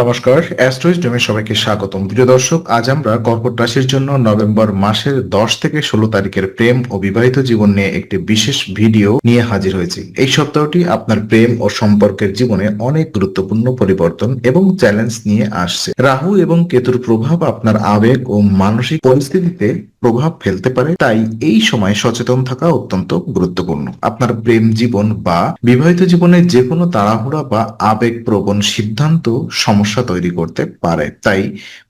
নমস্কার অ্যাস্ট্রোইস্টমে সবাইকে স্বাগতম। প্রিয় দর্শক, আজ আমরা কর্কট রাশির জন্য নভেম্বর মাসের দশ থেকে ষোলো তারিখের প্রেম ও বিবাহিত জীবন নিয়ে একটি বিশেষ ভিডিও নিয়ে হাজির হয়েছি। এই সপ্তাহটি আপনার প্রেম ও সম্পর্কের জীবনে অনেক গুরুত্বপূর্ণ পরিবর্তন এবং চ্যালেঞ্জ নিয়ে আসছে। রাহু এবং কেতুর প্রভাব আপনার আবেগ ও মানসিক পরিস্থিতিতে প্রভাব ফেলতে পারে, তাই এই সময় সচেতন থাকা অত্যন্ত গুরুত্বপূর্ণ। আপনার প্রেম জীবন বা বিবাহিত জীবনে যে কোনো তাড়াহুড়া বা আবেগ প্রবণ সিদ্ধান্ত সমস্যা তৈরি করতে পারে, তাই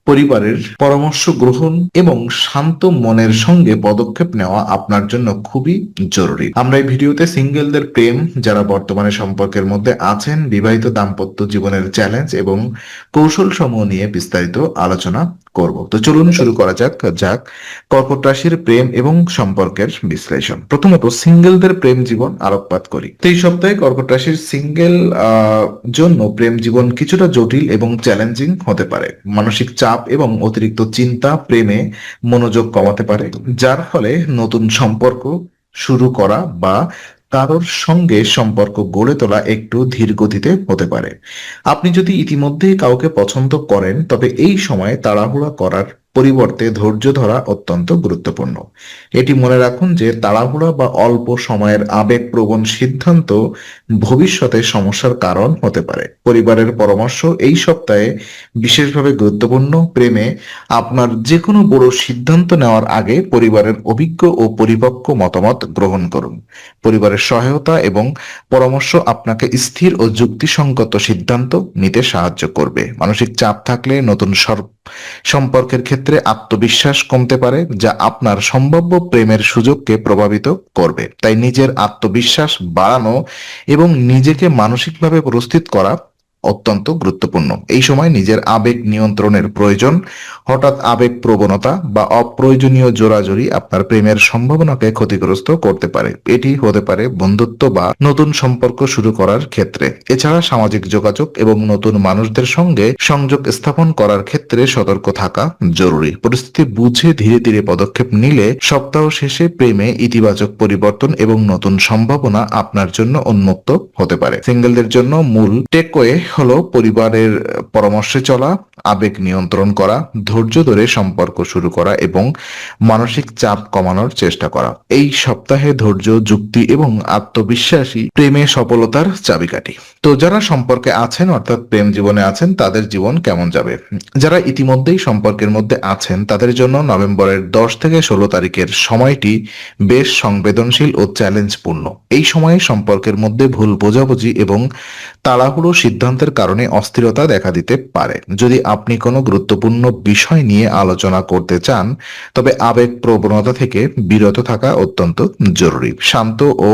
পরিবারের পরামর্শ গ্রহণ এবং শান্ত মনের সঙ্গে পদক্ষেপ নেওয়া আপনার জন্য খুবই জরুরি। আমরা এই ভিডিওতে সিঙ্গেলদের প্রেম, যারা বর্তমানে সম্পর্কের মধ্যে আছেন, বিবাহিত দাম্পত্য জীবনের চ্যালেঞ্জ এবং কৌশল সমূহ নিয়ে বিস্তারিত আলোচনা করব। তো চলুন শুরু করা যাক যাক কর্কট রাশির প্রেম এবং সম্পর্কের বিশ্লেষণ। প্রথমত, সিঙ্গেলদের প্রেম জীবন আলোকপাত করি। এই সপ্তাহে কর্কট রাশির সিঙ্গেল জন্য প্রেম জীবন কিছুটা জটিল এবং চ্যালেঞ্জিং হতে পারে। মানসিক চাপ এবং অতিরিক্ত চিন্তা, প্রেমে মনোযোগ কমাতে পারে, যার ফলে নতুন সম্পর্ক শুরু করা বা কারোর সঙ্গে সম্পর্ক গড়ে তোলা একটু ধীর গতিতে হতে পারে। আপনি যদি ইতিমধ্যেই কাউকে পছন্দ করেন, তবে এই সময়ে তাড়াহুড়া করার পরিবর্তে ধৈর্য ধরা অত্যন্ত গুরুত্বপূর্ণ। এটি মনে রাখুন যে তাড়াহুড়া বা অল্প সময়ের আবেগপ্রবণ সিদ্ধান্ত ভবিষ্যতে সমস্যার কারণ হতে পারে। পরিবারের পরামর্শ এই সপ্তাহে বিশেষভাবে গুরুত্বপূর্ণ। প্রেমে আপনার যে কোনো বড় সিদ্ধান্ত নেওয়ার আগে পরিবারের অভিজ্ঞ ও পরিপক্ক মতামত গ্রহণ করুন। পরিবারের সহায়তা এবং পরামর্শ আপনাকে স্থির ও যুক্তিসঙ্গত সিদ্ধান্ত নিতে সাহায্য করবে। মানসিক চাপ থাকলে নতুন সম্পর্কের ক্ষেত্রে আত্মবিশ্বাস কমতে পারে, যা আপনার সম্ভাব্য প্রেমের সুযোগকে প্রভাবিত করবে। তাই নিজের আত্মবিশ্বাস বাড়ানো এবং নিজেকে মানসিকভাবে প্রস্তুত করা অত্যন্ত গুরুত্বপূর্ণ। এই সময় নিজের আবেগ নিয়ন্ত্রণের প্রয়োজন। হঠাৎ আবেগ প্রবণতা বা অপ্রয়োজনীয় জোরাজোরি আপনার প্রেমের সম্ভাবনাকে ক্ষতিগ্রস্ত করতে পারে। এটি হতে পারে বন্ধুত্ব বা নতুন সম্পর্ক শুরু করার ক্ষেত্রে। এছাড়া সামাজিক যোগাযোগ এবং নতুন মানুষদের সঙ্গে সংযোগ স্থাপন করার ক্ষেত্রে সতর্ক থাকা জরুরি। পরিস্থিতি বুঝে ধীরে ধীরে পদক্ষেপ নিলে সপ্তাহ শেষে প্রেমে ইতিবাচক পরিবর্তন এবং নতুন সম্ভাবনা আপনার জন্য উন্মুক্ত হতে পারে। সিঙ্গেলদের জন্য মূল টেকওয়ে হলো পরিবারের পরামর্শে চলা, আবেগ নিয়ন্ত্রণ করা, ধৈর্য ধরে সম্পর্ক শুরু করা এবং মানসিক চাপ কমানোর চেষ্টা করা। এই সপ্তাহে ধৈর্য, যুক্তি এবং আত্মবিশ্বাসী প্রেমে সফলতার চাবিকাঠি। তো যারা সম্পর্কে আছেন, অর্থাৎ প্রেম জীবনে আছেন, তাদের জীবন কেমন যাবে? যারা ইতিমধ্যেই সম্পর্কের মধ্যে আছেন, তাদের জন্য নভেম্বরের দশ থেকে ষোলো তারিখের সময়টি বেশ সংবেদনশীল ও চ্যালেঞ্জপূর্ণ এই সময়ে সম্পর্কের মধ্যে ভুল বোঝাবুঝি এবং তাড়াহুড়ো সিদ্ধান্তের কারণে অস্থিরতা দেখা দিতে পারে। যদি আপনি কোনো গুরুত্বপূর্ণ বিষয় নিয়ে আলোচনা করতে চান, তবে আবেগ প্রবণতা থেকে বিরত থাকা অত্যন্ত জরুরি। শান্ত ও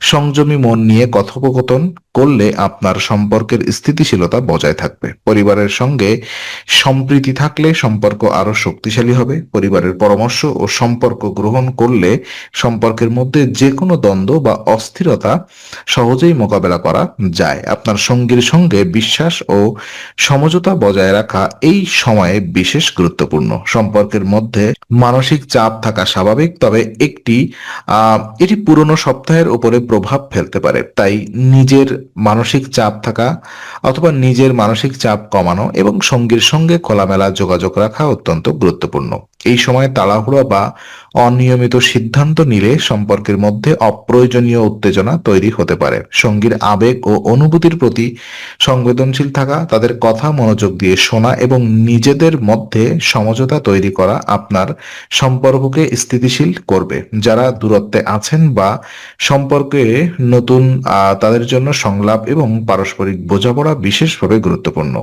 সংযমী মন নিয়ে কথোপকথন করলে আপনার সম্পর্কের স্থিতিশীলতা বজায় থাকবে। পরিবারের সঙ্গে সম্প্রীতি থাকলে সম্পর্ক আরও শক্তিশালী হবে। পরিবারের পরামর্শ ও সম্পর্ক গ্রহণ করলে সম্পর্কের মধ্যে যে কোনো দ্বন্দ্ব বা অস্থিরতা সহজেই মোকাবেলা করা যায়। আপনার সঙ্গীর সঙ্গে বিশ্বাস ও সমঝোতা বজায় রাখা এই সময়ে বিশেষ গুরুত্বপূর্ণ। সম্পর্কের মধ্যে মানসিক চাপ থাকা স্বাভাবিক, তবে একটি এটি পুরনো সপ্তাহের উপরে প্রভাব ফেলতে পারে। তাই নিজের মানসিক চাপ থাকা অথবা নিজের মানসিক চাপ কমানো এবং সঙ্গীর সঙ্গে খোলামেলা যোগাযোগ রাখা অত্যন্ত গুরুত্বপূর্ণ। এই সময় তাড়াহুড়ো বা অনিয়মিত সিদ্ধান্ত নিলে সম্পর্কের মধ্যে অপ্রয়োজনীয় উত্তেজনা তৈরি হতে পারে। সঙ্গীর আবেগ ও অনুভূতির প্রতি সংবেদনশীল থাকা, তাদের কথা মনোযোগ দিয়ে শোনা এবং নিজেদের মধ্যে সমঝোতা তৈরি করা আপনার সম্পর্ককে স্থিতিশীল করবে। যারা দূরত্বে আছেন বা সম্পর্কে নতুন তাদের জন্য সংলাপ এবং পারস্পরিক বোঝাপড়া বিশেষভাবে গুরুত্বপূর্ণ।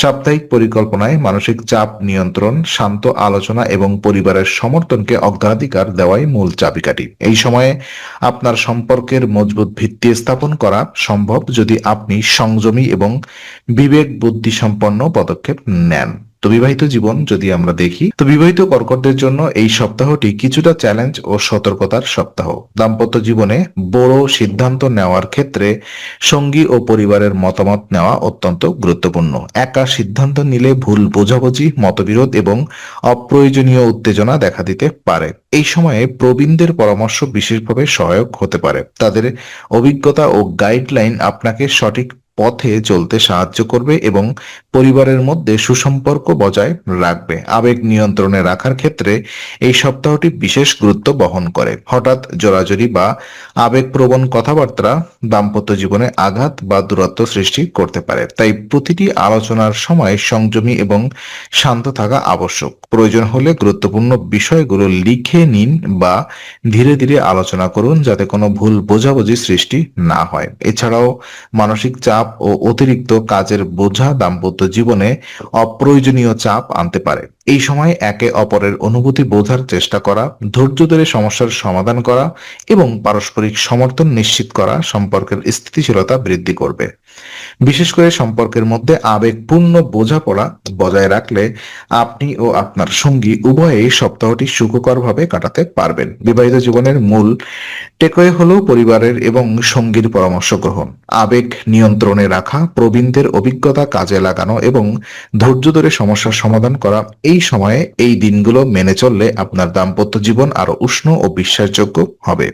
সাপ্তাহিক পরিকল্পনায় মানসিক চাপ নিয়ন্ত্রণ, শান্ত আলোচনা এবং পরিবারের সমর্থনকে অগ্রাধিকার দেওয়াই মূল চাবিকাঠি। এই সময়ে আপনার সম্পর্কের মজবুত ভিত্তি স্থাপন করা সম্ভব যদি আপনি সংযমী এবং বিবেক বুদ্ধি সম্পন্ন পদক্ষেপ নেন। তো বিবাহিত জীবন যদি আমরা দেখি, তো বিবাহিত কর্কটদের জন্য এই সপ্তাহটি কিছুটা চ্যালেঞ্জ ও সতর্কতার সপ্তাহ। দাম্পত্য জীবনে বড় সিদ্ধান্ত নেওয়ার ক্ষেত্রে সঙ্গী ও পরিবারের মতামত নেওয়া অত্যন্ত গুরুত্বপূর্ণ। একা সিদ্ধান্ত নিলে ভুল বোঝাবুঝি, মতবিরোধ এবং অপ্রয়োজনীয় উত্তেজনা দেখা দিতে পারে। এই সময়ে প্রবীণদের পরামর্শ বিশেষভাবে সহায়ক হতে পারে। তাদের অভিজ্ঞতা ও গাইডলাইন আপনাকে সঠিক পথে চলতে সাহায্য করবে এবং পরিবারের মধ্যে সুসম্পর্ক বজায় রাখবে। আবেগ নিয়ন্ত্রণে রাখার ক্ষেত্রে এই সপ্তাহটি বিশেষ গুরুত্ব বহন করে। হঠাৎ জোরাজুরি বা আবেগপ্রবণ কথাবার্তা দাম্পত্য জীবনে আঘাত বা দূরত্ব সৃষ্টি করতে পারে। তাই প্রতিটি আলোচনার সময় সংযমী এবং শান্ত থাকা আবশ্যক। প্রয়োজন হলে গুরুত্বপূর্ণ বিষয়গুলো লিখে নিন বা ধীরে ধীরে আলোচনা করুন যাতে কোনো ভুল বোঝাবুঝি সৃষ্টি না হয়। এছাড়াও মানসিক চাপ ও অতিরিক্ত কাজের বোঝা দাম্পত্য জীবনে অপ্রয়োজনীয় চাপ আনতে পারে। এই সময় একে অপরের অনুভূতি বোঝার চেষ্টা করা, ধৈর্য ধরে সমস্যার সমাধান করা এবং পারস্পরিক সমর্থন নিশ্চিত করা সম্পর্কের স্থিতিশীলতা বৃদ্ধি করবে। বিশেষ করে সম্পর্কের মধ্যে আবেগপূর্ণ বোঝাপড়া বজায় রাখলে আপনি ও আপনার সঙ্গী উভয়েই সপ্তাহটি সুখকরভাবে কাটাতে পারবেন। বিবাহিত জীবনের মূল টেকওয়ে হলো পরিবারের এবং সঙ্গীর পরামর্শ গ্রহণ। আবেগ নিয়ন্ত্রণে রাখা, প্রবীণদের অভিজ্ঞতা কাজে লাগানো এবং ধৈর্য ধরে সমস্যার সমাধান করা, এই সময়ে এই দিনগুলো মেনে চললে আপনার দাম্পত্য জীবন আরও উষ্ণ ও বিশ্বাসযোগ্য হবে।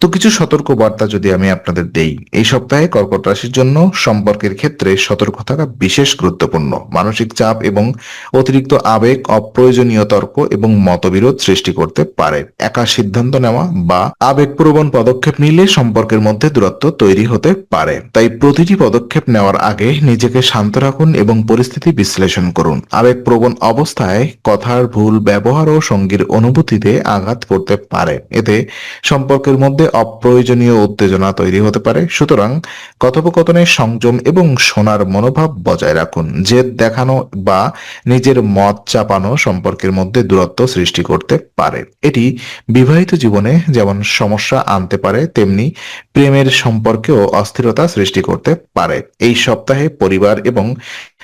তো কিছু সতর্ক বার্তা যদি আমি আপনাদের দেই। এই সপ্তাহে কর্কট রাশির জন্য সম্পর্কের ক্ষেত্রে সতর্ক থাকা বিশেষ গুরুত্বপূর্ণ। মানসিক চাপ এবং অতিরিক্ত আবেগ অপ্রয়োজনীয় তর্ক এবং মতবিরোধ সৃষ্টি করতে পারে। একা সিদ্ধান্ত নেওয়া বা আবেগপ্রবণ পদক্ষেপ নিলে সম্পর্কের মধ্যে দূরত্ব তৈরি হতে পারে। তাই প্রতিটি পদক্ষেপ নেওয়ার আগে নিজেকে শান্ত রাখুন এবং পরিস্থিতি বিশ্লেষণ করুন। আবেগপ্রবণ অবস্থায় কথার ভুল ব্যবহার ও সঙ্গীর অনুভূতিতে আঘাত করতে পারে। এতে সম্পর্কের মধ্যে অপ্রয়োজনীয় উত্তেজনা তৈরি হতে পারে। সুতরাং কথোপকথনে সংযম এবং শোনার মনোভাব বজায় রাখুন। জেদ দেখানো বা নিজের মত চাপানো সম্পর্কের মধ্যে দূরত্ব সৃষ্টি করতে পারে। এটি বিবাহিত জীবনে যেমন সমস্যা আনতে পারে, তেমনি প্রেমের সম্পর্কেও অস্থিরতা সৃষ্টি করতে পারে। এই সপ্তাহে পরিবার এবং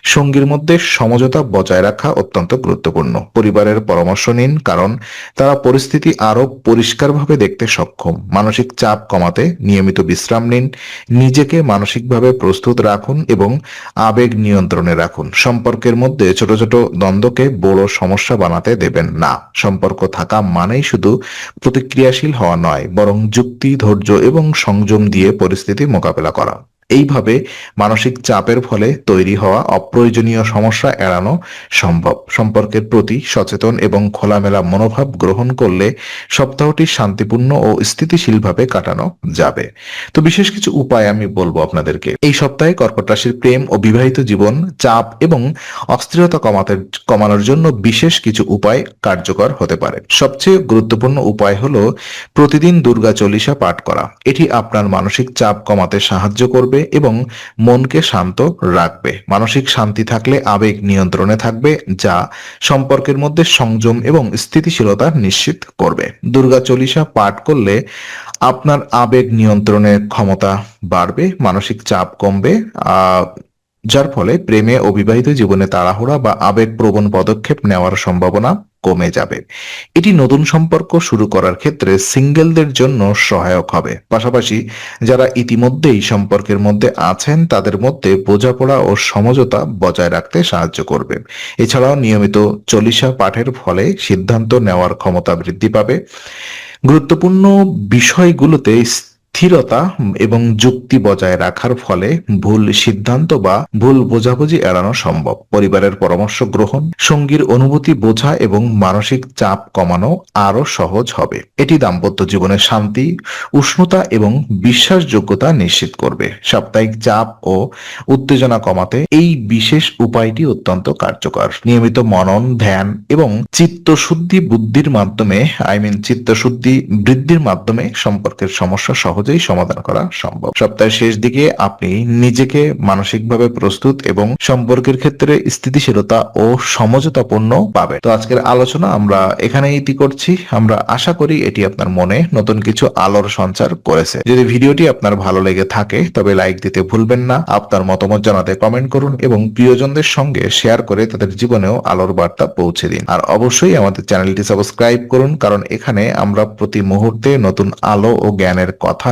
সঙ্গীর মধ্যে সমঝোতা বজায় রাখা অত্যন্ত গুরুত্বপূর্ণ। পরিবারের পরামর্শ নিন, কারণ তারা পরিস্থিতি আরও পরিষ্কারভাবে দেখতে সক্ষম। মানসিক চাপ কমাতে নিয়মিত বিশ্রাম নিন, নিজেকে মানসিকভাবে প্রস্তুত রাখুন এবং আবেগ নিয়ন্ত্রণে রাখুন। সম্পর্কের মধ্যে ছোট ছোট দ্বন্দ্বকে বড় সমস্যা বানাতে দেবেন না। সম্পর্ক থাকা মানেই শুধু প্রতিক্রিয়াশীল হওয়া নয়, বরং যুক্তি, ধৈর্য এবং সংযম দিয়ে পরিস্থিতি মোকাবেলা করা। এইভাবে মানসিক চাপের ফলে তৈরি হওয়া অপ্রয়োজনীয় সমস্যা এড়ানো সম্ভব। সম্পর্কের প্রতি সচেতন এবং খোলামেলা মনোভাব গ্রহণ করলে সপ্তাহটি শান্তিপূর্ণ ও স্থিতিশীলভাবে কাটানো যাবে। তো বিশেষ কিছু উপায় আমি বলব আপনাদেরকে। এই সপ্তাহে কর্কট রাশির প্রেম ও বিবাহিত জীবন, চাপ এবং অস্থিরতা কমাতে, কমানোর জন্য বিশেষ কিছু উপায় কার্যকর হতে পারে। সবচেয়ে গুরুত্বপূর্ণ উপায় হলো প্রতিদিন দুর্গা চল্লিশা পাঠ করা। এটি আপনার মানসিক চাপ কমাতে সাহায্য করবে এবং মনকে শান্ত রাখবে। মানসিক শান্তি থাকলে আবেগ নিয়ন্ত্রণে থাকবে, যা সম্পর্কের মধ্যে সংযম এবং স্থিতিশীলতা নিশ্চিত করবে। দুর্গা চল্লিশা পাঠ করলে আপনার আবেগ নিয়ন্ত্রণের ক্ষমতা বাড়বে, মানসিক চাপ কমবে যার ফলে প্রেমে অবিবাহিত জীবনে তাড়াহুড়া বা আবেগপ্রবণ পদক্ষেপ নেওয়ার সম্ভাবনা কমে যাবে। এটি নতুন সম্পর্ক শুরু করার ক্ষেত্রে সিঙ্গেলদের জন্য সহায়ক হবে। পাশাপাশি যারা ইতিমধ্যেই সম্পর্কের মধ্যে আছেন, তাদের মধ্যে বোঝাপড়া ও সমঝোতা বজায় রাখতে সাহায্য করবে। এছাড়াও নিয়মিত চল্লিশা পাঠের ফলে সিদ্ধান্ত নেওয়ার ক্ষমতা বৃদ্ধি পাবে। গুরুত্বপূর্ণ বিষয়গুলোতে স্থিরতা এবং যুক্তি বজায় রাখার ফলে ভুল সিদ্ধান্ত বা ভুল বোঝাবুঝি এড়ানো সম্ভব। পরিবারের পরামর্শ গ্রহণ, সঙ্গীর অনুভূতি বোঝা এবং মানসিক চাপ কমানো আরও সহজ হবে। এটি দাম্পত্য জীবনের শান্তি, উষ্ণতা এবং বিশ্বাসযোগ্যতা নিশ্চিত করবে। সাপ্তাহিক চাপ ও উত্তেজনা কমাতে এই বিশেষ উপায়টি অত্যন্ত কার্যকর। নিয়মিত মনন, ধ্যান এবং চিত্তশুদ্ধি বুদ্ধির মাধ্যমে, আই মিন চিত্তশুদ্ধি বৃদ্ধির মাধ্যমে সম্পর্কের সমস্যা সহজেই সমাধান করা সম্ভব। সপ্তাহের শেষ দিকে আপনি নিজেকে মানসিকভাবে প্রস্তুত এবং সম্পর্কের ক্ষেত্রে স্থিতিশীলতা ও সমঝোতাপূর্ণ পাবে তো আজকের আলোচনা আমরা এখানে ইতি করছি। আমরা আশা করি এটি আপনার মনে নতুন কিছু আলোর সঞ্চার করেছে। যদি ভিডিওটি আপনার ভালো লেগে থাকে, তবে লাইক দিতে ভুলবেন না। আপনার মতামত জানাতে কমেন্ট করুন এবং প্রিয়জনদের সঙ্গে শেয়ার করে তাদের জীবনেও আলোর বার্তা পৌঁছে দিন। আর অবশ্যই আমাদের চ্যানেলটি সাবস্ক্রাইব করুন, কারণ এখানে আমরা প্রতি মুহূর্তে নতুন আলো ও জ্ঞানের কথা